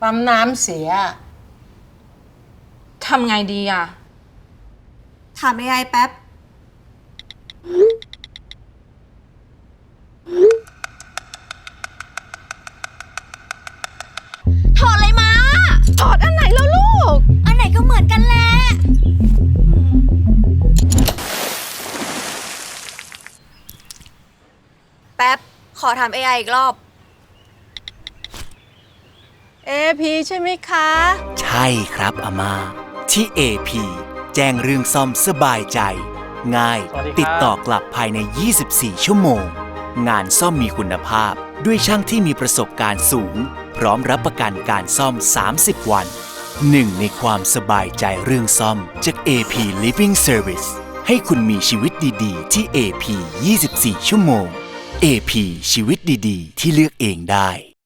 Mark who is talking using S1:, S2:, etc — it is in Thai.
S1: ปั๊มน้ำเสีย
S2: ทำไงดีอะ
S3: ถาม AI แป๊บ ถอดเลยมา
S2: ถอดอันไหนแล้วลูก
S3: อันไหนก็เหมือนกันแหละแป๊บ ขอถาม AI อีกรอบ
S1: เอพีใช่ไหมคะ
S4: ใช่ครับอาม่าที่ AP แจ้งเรื่องซ่อมสบายใจ ง่าย
S5: สวัสดีครับ
S4: ติดต่อกลับภายใน 24 ชั่วโมง งานซ่อมมีคุณภาพ ด้วยช่างที่มีประสบการณ์สูง พร้อมรับประกันการซ่อม 30 วัน หนึ่งในความสบายใจเรื่องซ่อมจาก AP Living Service ให้คุณมีชีวิตดีๆ ที่ AP 24 ชั่วโมง AP ชีวิตดีๆ ที่เลือกเองได้